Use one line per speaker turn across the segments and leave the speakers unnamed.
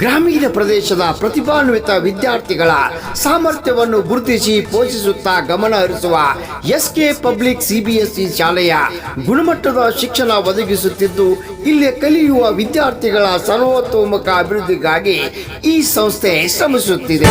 ಗ್ರಾಮೀಣ ಪ್ರದೇಶದ ಪ್ರತಿಭಾನ್ವಿತ ವಿದ್ಯಾರ್ಥಿಗಳ ಸಾಮರ್ಥ್ಯವನ್ನು ಗುರುತಿಸಿ ಪೋಷಿಸುತ್ತಾ ಗಮನ ಹರಿಸುವ ಎಸ್ಕೆ ಪಬ್ಲಿಕ್ ಸಿಬಿಎಸ್ಇ ಶಾಲೆಯ ಗುಣಮಟ್ಟದ ಶಿಕ್ಷಣ ಒದಗಿಸುತ್ತಿದ್ದು, ಇಲ್ಲಿ ಕಲಿಯುವ ವಿದ್ಯಾರ್ಥಿಗಳ ಸರ್ವತೋಮುಖ ಅಭಿವೃದ್ಧಿಗಾಗಿ ಈ ಸಂಸ್ಥೆ ಶ್ರಮಿಸುತ್ತಿದೆ.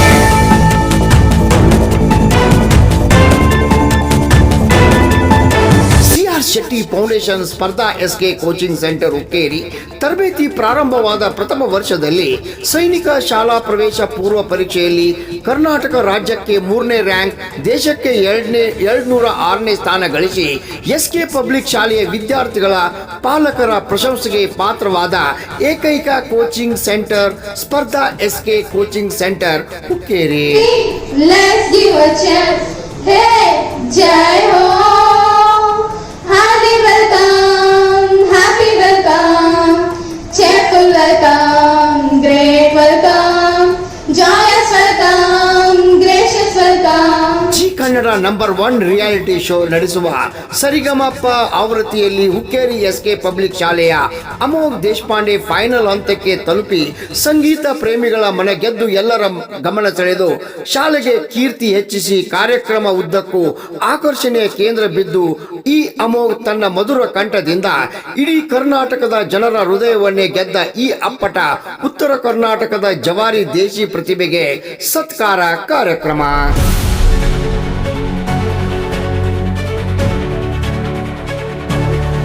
Shetty foundation Spardha SK coaching centre Hukkeri. ತರಬೇತಿ ಪ್ರಾರಂಭವಾದ ಪ್ರಥಮ ವರ್ಷದಲ್ಲಿ ಸೈನಿಕ ಶಾಲಾ ಪ್ರವೇಶ ಪೂರ್ವ ಪರೀಕ್ಷೆಯಲ್ಲಿ ಕರ್ನಾಟಕ ರಾಜ್ಯಕ್ಕೆ ಮೂರನೇ ರ್ಯಾಂಕ್, ದೇಶಕ್ಕೆ ಎರಡನೇ, ಎರಡ್ನೂರ ಆರನೇ ಸ್ಥಾನ ಗಳಿಸಿ ಎಸ್ಕೆ ಪಬ್ಲಿಕ್ ಶಾಲೆಯ ವಿದ್ಯಾರ್ಥಿಗಳ ಪಾಲಕರ ಪ್ರಶಂಸೆಗೆ ಪಾತ್ರವಾದ ಏಕೈಕ coaching centre Spardha SK coaching centre Hukkeri.
Let's give happy welcome happy welcome cheerful
welcome Kannada number one reality show ನಡೆಸುವ ಸರಿಗಮಪ್ಪ ಆವೃತ್ತಿಯಲ್ಲಿ ಹುಕ್ಕೇರಿ ಎಸ್ಕೆ ಪಬ್ಲಿಕ್ ಶಾಲೆಯ ಅಮೋಘ್ ದೇಶಪಾಂಡೆ ಫೈನಲ್ ಹಂತಕ್ಕೆ ತಲುಪಿ ಸಂಗೀತ ಪ್ರೇಮಿಗಳ ಮನೆ ಗೆದ್ದು ಎಲ್ಲರ ಗಮನ ಸೆಳೆದು ಶಾಲೆಗೆ ಕೀರ್ತಿ ಹೆಚ್ಚಿಸಿ ಕಾರ್ಯಕ್ರಮ ಉದ್ದಕ್ಕೂ ಆಕರ್ಷಣೆಯ ಕೇಂದ್ರ ಬಿದ್ದು ಈ ಅಮೋಘ್ ತನ್ನ ಮಧುರ ಕಂಠದಿಂದ ಇಡೀ ಕರ್ನಾಟಕದ ಜನರ ಹೃದಯವನ್ನೇ ಗೆದ್ದ ಈ ಅಪ್ಪಟ ಉತ್ತರ ಕರ್ನಾಟಕದ ಜವಾರಿ ದೇಶಿ ಪ್ರತಿಭೆಗೆ ಸತ್ಕಾರ ಕಾರ್ಯಕ್ರಮ.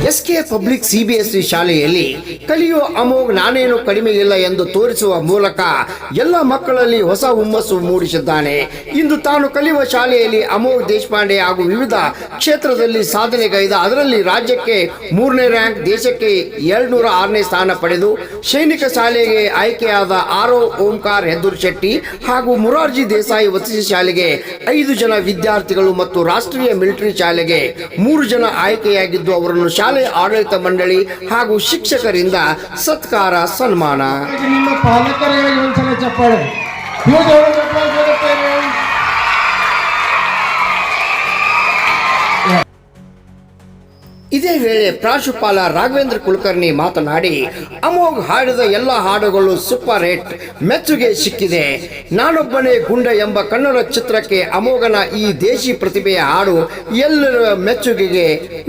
ಎಸ್ಕೆ ಪಬ್ಲಿಕ್ ಸಿಬಿಎಸ್ಇ ಶಾಲೆಯಲ್ಲಿ ಕಲಿಯುವ ಅಮೋಘ ನಾನೇನು ಕಡಿಮೆ ಇಲ್ಲ ಎಂದು ತೋರಿಸುವ ಮೂಲಕ ಎಲ್ಲ ಮಕ್ಕಳಲ್ಲಿ ಹೊಸ ಹುಮ್ಮಸ್ಸು ಮೂಡಿಸಿದ್ದಾನೆ. ಇಂದು ತಾನು ಕಲಿಯುವ ಶಾಲೆಯಲ್ಲಿ ಅಮೋಘ ದೇಶಪಾಂಡೆ ಹಾಗೂ ವಿವಿಧ ಕ್ಷೇತ್ರದಲ್ಲಿ ಸಾಧನೆಗೈದ ಅದರಲ್ಲಿ ರಾಜ್ಯಕ್ಕೆ ಮೂರನೇ ರ್ಯಾಂಕ್, ದೇಶಕ್ಕೆ ಎರಡ್ನೂರ ಆರನೇ ಸ್ಥಾನ ಪಡೆದು ಸೈನಿಕ ಶಾಲೆಗೆ ಆಯ್ಕೆಯಾದ ಆರೋ ಓಂಕಾರ್ ಹೆದ್ದೂರ್ ಶೆಟ್ಟಿ ಹಾಗೂ ಮುರಾರ್ಜಿ ದೇಸಾಯಿ ವಸತಿ ಶಾಲೆಗೆ ಐದು ಜನ ವಿದ್ಯಾರ್ಥಿಗಳು ಮತ್ತು ರಾಷ್ಟ್ರೀಯ ಮಿಲಿಟರಿ ಶಾಲೆಗೆ ಮೂರು ಜನ ಆಯ್ಕೆಯಾಗಿದ್ದು ಅವರನ್ನು ಶಾಲೆ ಆಡಳಿತ ಮಂಡಳಿ ಹಾಗೂ ಶಿಕ್ಷಕರಿಂದ ಸತ್ಕಾರ ಸನ್ಮಾನ.
ಪಾಲಕರಿಗಾಗಿ ಒಂದ್ಸಲ ಚಪ್ಪಾಳೆ?
ಇದೇ ವೇಳೆ ಪ್ರಾಂಶುಪಾಲ ರಾಘವೇಂದ್ರ ಕುಲಕರ್ಣಿ ಮಾತನಾಡಿ, ಅಮೋಘ್ ಹಾಡಿದ ಎಲ್ಲ ಹಾಡುಗಳು ಸೂಪರ್ ಹಿಟ್ ಮೆಚ್ಚುಗೆ ಸಿಕ್ಕಿದೆ. ನಾನೊಬ್ಬನೇ ಗುಂಡ ಎಂಬ ಕನ್ನಡ ಚಿತ್ರಕ್ಕೆ ಅಮೋಘನ ಈ ದೇಶಿ ಪ್ರತಿಭೆಯ ಹಾಡು ಎಲ್ಲರ ಮೆಚ್ಚುಗೆಗೆ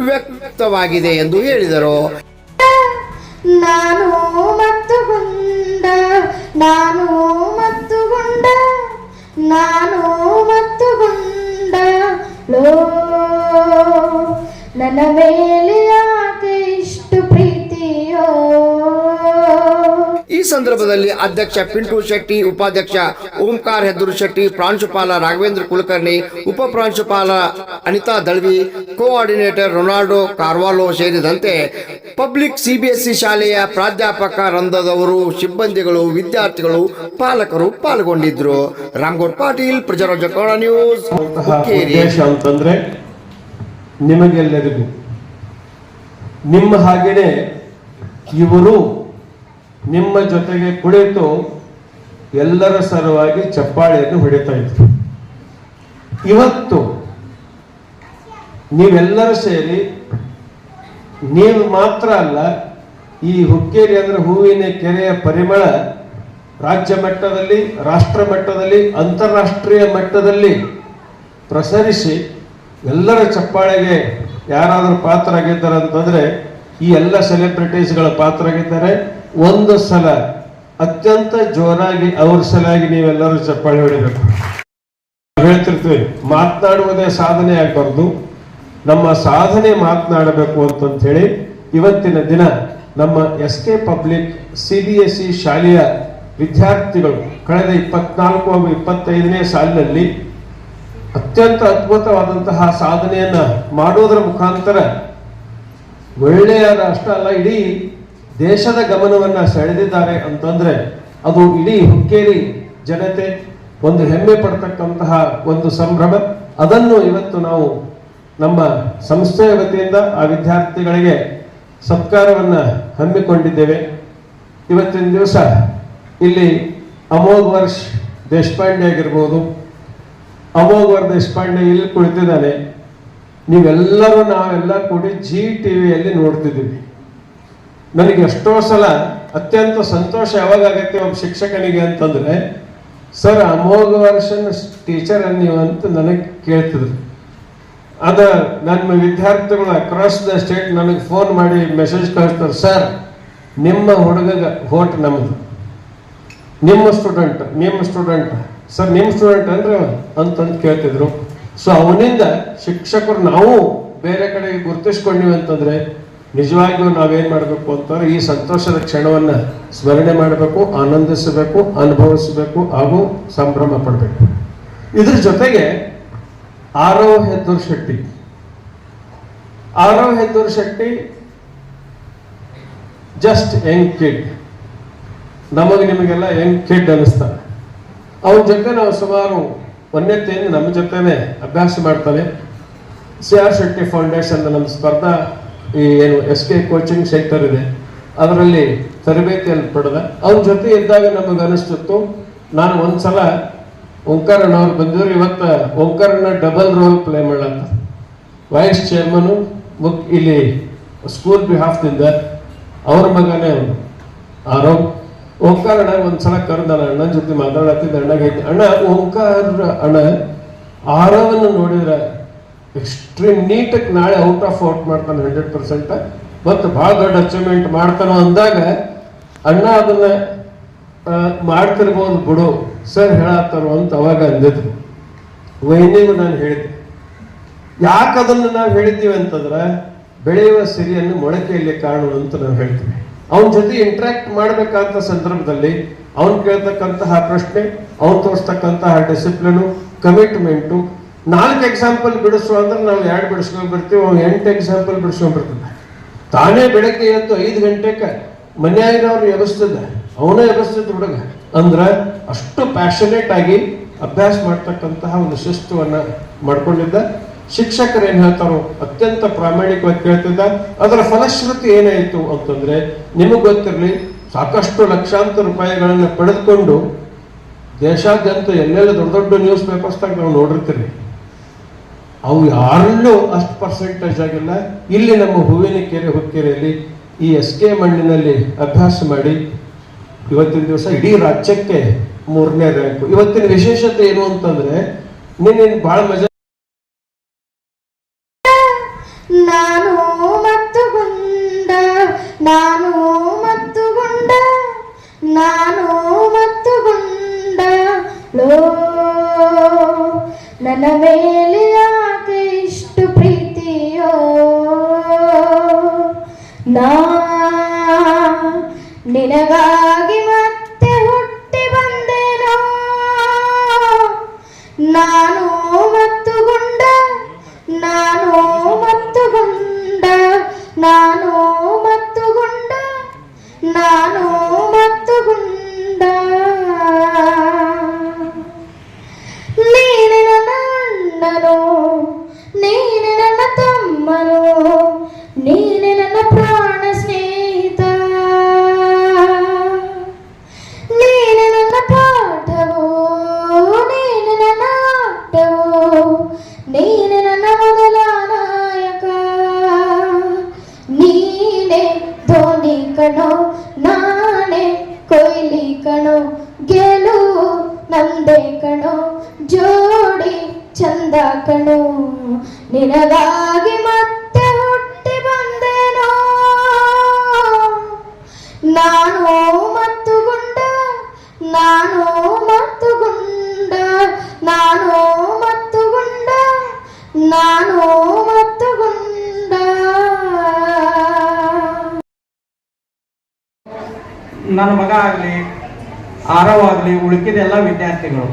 ವ್ಯಕ್ತವಾಗಿದೆ ಎಂದು ಹೇಳಿದರು.
ನಾನು ಮತ್ತು ಗುಂಡ, ನಾನು ಮತ್ತು ಗುಂಡ, ನಾನು ಮತ್ತು ಗುಂಡ ನನ್ನ
ಸಂದರ್ಭದಲ್ಲಿ ಅಧ್ಯಕ್ಷ ಪಿಂಟು ಶೆಟ್ಟಿ, ಉಪಾಧ್ಯಕ್ಷ ಓಂಕಾರ ಹೆದ್ದೂರು ಶೆಟ್ಟಿ, ಪ್ರಾಂಶುಪಾಲ ರಾಘವೇಂದ್ರ ಕುಲಕರ್ಣಿ, ಉಪ ಪ್ರಾಂಶುಪಾಲ ಅನಿತಾ ದಳ್ವಿ, ಕೋಆರ್ಡಿನೇಟರ್ ರೊನಾಲ್ಡೋ ಕಾರ್ವಾಲೋ ಸೇರಿದಂತೆ ಪಬ್ಲಿಕ್ ಸಿಬಿಎಸ್ಇ ಶಾಲೆಯ ಪ್ರಾಧ್ಯಾಪಕ ರಂಧದವರು ಸಿಬ್ಬಂದಿಗಳು, ವಿದ್ಯಾರ್ಥಿಗಳು, ಪಾಲಕರು ಪಾಲ್ಗೊಂಡಿದ್ರು ರಾಮ್ಗೌಡ್ ಪಾಟೀಲ್, ಪ್ರಜಾರಾಜ್ಯ ಕನ್ನಡ ನ್ಯೂಸ್.
ಅಂತಂದ್ರೆ ನಿಮಗೆಲ್ಲರಿಗೂ, ನಿಮ್ಮ ಹಾಗೇನೆ ಇವರು ನಿಮ್ಮ ಜೊತೆಗೆ ಕುಳಿತು ಎಲ್ಲರ ಸಲುವಾಗಿ ಚಪ್ಪಾಳೆಯನ್ನು ಹೊಡಿತಾ ಇದ್ರು. ಇವತ್ತು ನೀವೆಲ್ಲರೂ ಸೇರಿ ನೀವು ಮಾತ್ರ ಅಲ್ಲ, ಈ ಹುಕ್ಕೇರಿ ಅಂದ್ರೆ ಹೂವಿನ ಕೆರೆಯ ಪರಿಮಳ ರಾಜ್ಯ ಮಟ್ಟದಲ್ಲಿ, ರಾಷ್ಟ್ರ ಮಟ್ಟದಲ್ಲಿ, ಅಂತಾರಾಷ್ಟ್ರೀಯ ಮಟ್ಟದಲ್ಲಿ ಪ್ರಸರಿಸಿ ಎಲ್ಲರ ಚಪ್ಪಾಳೆಗೆ ಯಾರಾದರೂ ಪಾತ್ರ ಆಗಿದ್ದಾರೆ ಅಂತಂದ್ರೆ ಈ ಎಲ್ಲ ಸೆಲೆಬ್ರಿಟೀಸ್ಗಳ ಪಾತ್ರ ಆಗಿದ್ದಾರೆ ಒಂದು ಸಲ, ಅತ್ಯಂತ ಜೋರಾಗಿ ಅವ್ರ ಸಲಾಗಿ ನೀವೆಲ್ಲರೂ ಚಪ್ಪಾಳೆ ಹೊಡಿಬೇಕು. ಹೇಳ್ತಿರ್ತೀವಿ, ಮಾತನಾಡುವುದೇ ಸಾಧನೆ ಆಗಬಾರ್ದು. ನಮ್ಮ ಸಾಧನೆ ಮಾತನಾಡಬೇಕು ಅಂತಂತ ಹೇಳಿ ಇವತ್ತಿನ ದಿನ ನಮ್ಮ S K public C B S E ಶಾಲೆಯ ವಿದ್ಯಾರ್ಥಿಗಳು ಕಳೆದ ಇಪ್ಪತ್ನಾಲ್ಕು ಹಾಗೂ ಇಪ್ಪತ್ತೈದನೇ ಸಾಲಿನಲ್ಲಿ ಅತ್ಯಂತ ಅದ್ಭುತವಾದಂತಹ ಸಾಧನೆಯನ್ನ ಮಾಡೋದರ ಮುಖಾಂತರ ಒಳ್ಳೆಯ ರಾಷ್ಟ್ರ ಅಲ್ಲ, ಇಡೀ ದೇಶದ ಗಮನವನ್ನ ಸೆಳೆದಿದ್ದಾರೆ ಅಂತಂದ್ರೆ ಅದು ಇಡೀ ಹುಕ್ಕೇರಿ ಜನತೆ ಒಂದು ಹೆಮ್ಮೆ ಪಡ್ತಕ್ಕಂತಹ ಒಂದು ಸಂಭ್ರಮ. ಅದನ್ನು ಇವತ್ತು ನಾವು ನಮ್ಮ ಸಂಸ್ಥೆಯ ವತಿಯಿಂದ ಆ ವಿದ್ಯಾರ್ಥಿಗಳಿಗೆ ಸತ್ಕಾರವನ್ನು ಹಮ್ಮಿಕೊಂಡಿದ್ದೇವೆ. ಇವತ್ತಿನ ದಿವಸ ಇಲ್ಲಿ ಅಮೋಘ್ ವರ್ಷ್ ದೇಶಪಾಂಡೆ ಆಗಿರ್ಬೋದು. ಅಮೋಘ್ ವರ್ ದೇಶಪಾಂಡೆ ಇಲ್ಲಿ ಕುಳಿತಿದ್ದಾನೆ. ನೀವೆಲ್ಲರೂ ನಾವೆಲ್ಲ ಕೂಡಿ ಜಿ ಟಿ ವಿಯಲ್ಲಿ ನೋಡ್ತಿದ್ದೀವಿ. ನನಗೆ ಎಷ್ಟೋ ಸಲ ಅತ್ಯಂತ ಸಂತೋಷ ಯಾವಾಗ ಆಗತ್ತೆ ಒಬ್ಬ ಶಿಕ್ಷಕನಿಗೆ ಅಂತಂದ್ರೆ, ಸರ್ ಅಮೋಘ ವರ್ಷನ್ ಟೀಚರ್ ನೀವು ಅಂತ ನನಗೆ ಕೇಳ್ತಿದ್ರು. ಅದ ನನ್ನ ವಿದ್ಯಾರ್ಥಿಗಳು ಅಕ್ರಾಸ್ ದ ಸ್ಟೇಟ್ ನನಗೆ ಫೋನ್ ಮಾಡಿ ಮೆಸೇಜ್ ಕಳಿಸ್ತಾರೆ, ಸರ್, ನಿಮ್ಮ ಹುಡುಗ ಹೋಟ್ ನಮ್ಮದು ನಿಮ್ಮ ಸ್ಟೂಡೆಂಟ್ ನಿಮ್ಮ ಸ್ಟೂಡೆಂಟ್ ಸರ್, ನಿಮ್ಮ ಸ್ಟೂಡೆಂಟ್ ಅಂದ್ರೆ? ಅಂತಂದು ಕೇಳ್ತಿದ್ರು. ಸೊ ಅವನಿಂದ ಶಿಕ್ಷಕರು ನಾವು ಬೇರೆ ಕಡೆಗೆ ಗುರುತಿಸ್ಕೊಂಡಿವಿ ಅಂತಂದ್ರೆ ನಿಜವಾಗಿಯೂ ನಾವೇನು ಮಾಡಬೇಕು ಅಂತಂದ್ರೆ ಈ ಸಂತೋಷದ ಕ್ಷಣವನ್ನ ಸ್ಮರಣೆ ಮಾಡಬೇಕು, ಆನಂದಿಸಬೇಕು, ಅನುಭವಿಸಬೇಕು ಹಾಗೂ ಸಂಭ್ರಮ ಪಡಬೇಕು. ಇದ್ರ ಜೊತೆಗೆ Aarav Heddur Shetty. Aarav Heddur Shetty just young kid ನಮಗೆ ನಿಮಗೆಲ್ಲ ಯಂಗ್ ಕಿಡ್ ಅನಿಸ್ತಾರೆ ಅವ್ರ ಜೊತೆ ನಾವು ಸುಮಾರು ಒಂದನೇತೆಯಿಂದ ನಮ್ಮ ಜೊತೆನೆ ಅಭ್ಯಾಸ ಮಾಡ್ತಾನೆ. ಸಿ ಆರ್ ಶೆಟ್ಟಿ ಫೌಂಡೇಶನ್ ನಮ್ಮ ಸ್ಪರ್ಧಾ ಈ ಏನು ಎಸ್ ಕೆ ಕೋಚಿಂಗ್ ಸೆಂಟರ್ ಇದೆ, ಅದರಲ್ಲಿ ತರಬೇತಿಯಲ್ಲಿ ಪಡೆದ. ಅವ್ರ ಜೊತೆ ಇದ್ದಾಗ ನಮಗೆ ಅನಿಸ್ತಿತ್ತು, ನಾನು ಒಂದ್ಸಲ ಓಂಕಾರಣ್ಣ ಅವ್ರು ಬಂದಿದ್ರು, ಇವತ್ತು ಓಂಕಾರಣ್ಣ ಡಬಲ್ ರೋಲ್ ಪ್ಲೇ ಮಾಡತ್ತ ವೈಸ್ ಚೇರ್ಮನ್ ಇಲ್ಲಿ ಸ್ಕೂಲ್ ಬಿಹಾಫ್ದಿಂದ ಅವ್ರ ಮಗನೇ ಅವನು. ಆರೋ ಓಂಕಾರ ಅಣ್ಣ ಒಂದ್ಸಲ ಕರೆದ ಅಣ್ಣನ ಜೊತೆ ಮಾತಾಡತ್ತಿದ್ದ ಅಣ್ಣಗೈತಿ ಅಣ್ಣ ಓಂಕಾರ ಅಣ್ಣ ಆರವನ್ನು ನೋಡಿದ್ರೆ ಎಕ್ಸ್ಟ್ರೀಮ್ ನೀಟಾಗಿ ನಾಳೆ ಔಟ್ ಆಫ್ ಔಟ್ ಮಾಡ್ತಾನೆ ಹಂಡ್ರೆಡ್ ಪರ್ಸೆಂಟ್ ಮತ್ತು ಭಾಳ ದೊಡ್ಡ ಅಚೀವ್ಮೆಂಟ್ ಮಾಡ್ತಾನೋ ಅಂದಾಗ ಅಣ್ಣ ಅದನ್ನ ಮಾಡ್ತಿರ್ಬೋದು ಬಿಡು, ಸರ್ ಹೇಳತ್ತಾರೋ ಅಂತ ಅವಾಗ ಅಂದಿದ್ರು. ವೈನಿಗೂ ನಾನು ಹೇಳಿದ್ದೆ. ಯಾಕೆ ಅದನ್ನು ನಾವು ಹೇಳಿದ್ದೀವಿ ಅಂತಂದ್ರೆ, ಬೆಳೆಯುವ ಸಿರಿಯನ್ನು ಮೊಳಕೆಯಲ್ಲಿ ಕಾಣು ಅಂತ ನಾವು ಹೇಳ್ತೀವಿ ಅವನ ಜೊತೆ ಇಂಟ್ರಾಕ್ಟ್ ಮಾಡಬೇಕಾದ ಸಂದರ್ಭದಲ್ಲಿ ಅವನು ಕೇಳ್ತಕ್ಕಂತಹ ಪ್ರಶ್ನೆ, ಅವನು ತೋರಿಸ್ತಕ್ಕಂತಹ ಡಿಸಿಪ್ಲಿನು ಕಮಿಟ್ಮೆಂಟು ನಾಲ್ಕು ಎಕ್ಸಾಂಪಲ್ ಬಿಡಿಸು ಅಂದ್ರೆ ನಾವು ಎರಡು ಬಿಡಿಸ್ಕೊಂಡ್ ಬರ್ತೀವಿ, ಅವ್ನು ಎಂಟು ಎಕ್ಸಾಂಪಲ್ ಬಿಡಿಸ್ಕೊಂಡ್ ಬರ್ತಿದ್ದ ತಾನೇ ಬೆಳಗ್ಗೆ ಎದ್ದು ಐದು ಗಂಟೆಗೆ ಅವರು ಎಬ್ಬಿಸ್ತಿದ್ದ, ಅವನೇ ಎಬ್ಬಿಸ್ತಿದ್ದ ಹುಡುಗ. ಅಂದ್ರೆ ಅಷ್ಟು ಪ್ಯಾಷನೇಟ್ ಆಗಿ ಅಭ್ಯಾಸ ಮಾಡ್ತಕ್ಕಂತಹ ಒಂದು ಶಿಸ್ತುವನ್ನ ಮಾಡ್ಕೊಂಡಿದ್ದ. ಶಿಕ್ಷಕರು ಏನು ಹೇಳ್ತಾರೋ ಅತ್ಯಂತ ಪ್ರಾಮಾಣಿಕವಾಗಿ ಕೇಳ್ತಿದ್ದ. ಅದರ ಫಲಶ್ರುತಿ ಏನಾಯಿತು ಅಂತಂದ್ರೆ, ನಿಮಗೆ ಗೊತ್ತಿರಲಿ, ಸಾಕಷ್ಟು ಲಕ್ಷಾಂತರ ರೂಪಾಯಿಗಳನ್ನು ಪಡೆದುಕೊಂಡು ದೇಶಾದ್ಯಂತ ಎಲ್ಲೆಲ್ಲ ದೊಡ್ಡ ದೊಡ್ಡ ನ್ಯೂಸ್ ಪೇಪರ್ಸ್ದಾಗ ನಾವು ನೋಡಿರ್ತೀರಿ. ಅವು ಯಾರಲ್ಲೂ ಅಷ್ಟು ಪರ್ಸೆಂಟೇಜ್ ಆಗಿಲ್ಲ. ಇಲ್ಲಿ ನಮ್ಮ ಹೂವಿನ ಕೆರೆ ಹುಕ್ಕೆರೆಯಲ್ಲಿ ಈ ಎಸ್ ಕೆ ಮಣ್ಣಿನಲ್ಲಿ ಅಭ್ಯಾಸ ಮಾಡಿ ಇವತ್ತಿನ ದಿವಸ ಇಡೀ ರಾಜ್ಯಕ್ಕೆ ಮೂರನೇ ರ್ಯಾಂಕು ಇವತ್ತಿನ ವಿಶೇಷತೆ ಏನು ಅಂತಂದ್ರೆ, ನಿನ್ನೆ ಬಹಳ ಮಜಾ
ನಾನು ಮತ್ತು ಗುಂಡ ನಾನು ಮತ್ತು ಗುಂಡ ನಾನು ಮತ್ತು ಗುಂಡ ಲೋ, ನನ್ನ ಮೇಲೆ ನಿನಗ ಕಣೋ ನಿನಗಾಗಿ ಮತ್ತೆ ಹುಟ್ಟಿ ಬಂದೆನೋ. ನಾನು ಮತ್ತು ಗುಂಡ ನಾನು ಮತ್ತು ಗುಂಡ ನಾನು ಮತ್ತು ಗುಂಡ ನಾನು ಮತ್ತು ಗುಂಡ
ನನ್ನ ಮಗ ಆಗಲಿ, ಆರವ್ ಆಗಲಿ ಉಳಿಕಿದೆಲ್ಲ ವಿದ್ಯಾರ್ಥಿಗಳು.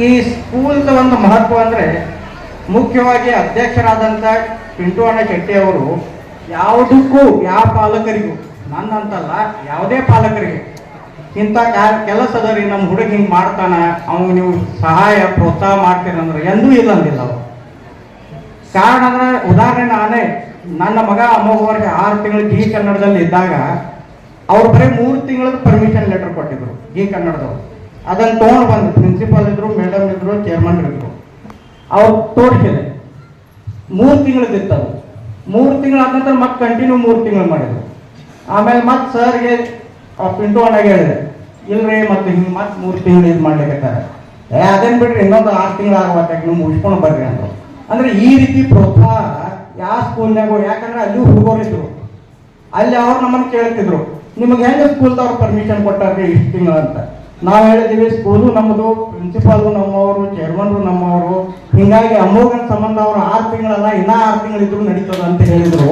ಈ ಸ್ಕೂಲ್ದ ಒಂದು ಮಹತ್ವ ಅಂದರೆ ಮುಖ್ಯವಾಗಿ ಅಧ್ಯಕ್ಷರಾದಂಥ ಪಿಂಟು ಅಣ್ಣ ಶೆಟ್ಟಿ ಅವರು ಯಾವುದಕ್ಕೂ ಯಾವ ಪಾಲಕರಿಗೂ, ನನ್ನಂತಲ್ಲ, ಯಾವುದೇ ಪಾಲಕರಿಗೆ ಇಂಥ ಕೆಲಸ ರೀ ನಮ್ಮ ಹುಡುಗ ಹಿಂಗೆ ಮಾಡ್ತಾನೆ ಅವ್ನಿಗೆ ನೀವು ಸಹಾಯ ಪ್ರೋತ್ಸಾಹ ಮಾಡ್ತೀರಂದ್ರೆ ಎಂದೂ ಇಲ್ಲ ಅಂದಿಲ್ಲ ಅವರು. ಕಾರಣ ಅಂದ್ರೆ ಉದಾಹರಣೆ ನಾನೇ, ನನ್ನ ಮಗ ಅಮ್ಮವರೆಗೆ ಆರು ತಿಂಗಳು ಜಿ ಕನ್ನಡದಲ್ಲಿ ಇದ್ದಾಗ, ಅವ್ರು ಬರೀ ಮೂರು ತಿಂಗಳದ ಪರ್ಮಿಷನ್ ಲೆಟರ್ ಕೊಟ್ಟಿದ್ರು ಈ ಕನ್ನಡದವ್ರು. ಅದನ್ನ ತೊಗೊಂಡು ಬಂದು ಪ್ರಿನ್ಸಿಪಾಲ್ ಇದ್ರು ಮೇಡಮ್ ಇದ್ರು ಚೇರ್ಮನ್ ಇದ್ರು. ಅವ್ರು ತೋರಿಸಿದೆ ಮೂರು ತಿಂಗಳದಿತ್ತವು ಮೂರು ತಿಂಗಳು ಆದ ನಂತರ ಮತ್ತೆ ಕಂಟಿನ್ಯೂ ಮೂರು ತಿಂಗಳು ಮಾಡಿದ್ರು. ಆಮೇಲೆ ಮತ್ತೆ ಸರ್ಗೆ ಪಿಂಟು ಅಣ್ಣಗೆ ಹೇಳಿದೆ, ಇಲ್ರಿ ಮತ್ತೆ ಹಿಂಗೆ ಮತ್ತೆ ಮೂರು ತಿಂಗಳು ಇದು ಮಾಡ್ಲಿಕ್ಕೆ ಏ, ಅದೇನು ಬಿಡ್ರಿ, ಇನ್ನೊಂದು ಆರು ತಿಂಗಳು ಆಗ್ಬೇಕು ನೀವು ಮುಗಿಸ್ಕೊಂಡು ಬರ್ರಿ ಅಂದ್ರು. ಅಂದ್ರೆ ಈ ರೀತಿ ಪ್ರೋತ್ಸಾಹ ಯಾವ ಸ್ಕೂಲ್ನಾಗ ಯಾಕಂದ್ರೆ ಅಲ್ಲಿ ಹುಡುಗರಿದ್ರು ಅಲ್ಲಿ ಅವ್ರು ನಮ್ಮನ್ನು ಕೇಳ್ತಿದ್ರು. ನಿಮಗೆ ಹೆಂಗೆ ಸ್ಕೂಲ್ದವ್ರು ಪರ್ಮಿಷನ್ ಕೊಟ್ಟಾರ್ರಿ ಇಷ್ಟು ತಿಂಗಳು ಅಂತ. ನಾವು ಹೇಳಿದ್ದೀವಿ ಸ್ಕೂಲು ನಮ್ಮದು ಪ್ರಿನ್ಸಿಪಾಲು ನಮ್ಮವರು ಚೇರ್ಮನ್ರು ನಮ್ಮವರು. ಹಿಂಗಾಗಿ ಅಮೋಘನ ಸಂಬಂಧ ಅವರು ಆರು ತಿಂಗಳಲ್ಲ, ಇನ್ನೂ ಆರು ತಿಂಗಳಿದ್ರು ನಡೀತದ ಅಂತ ಹೇಳಿದ್ರು.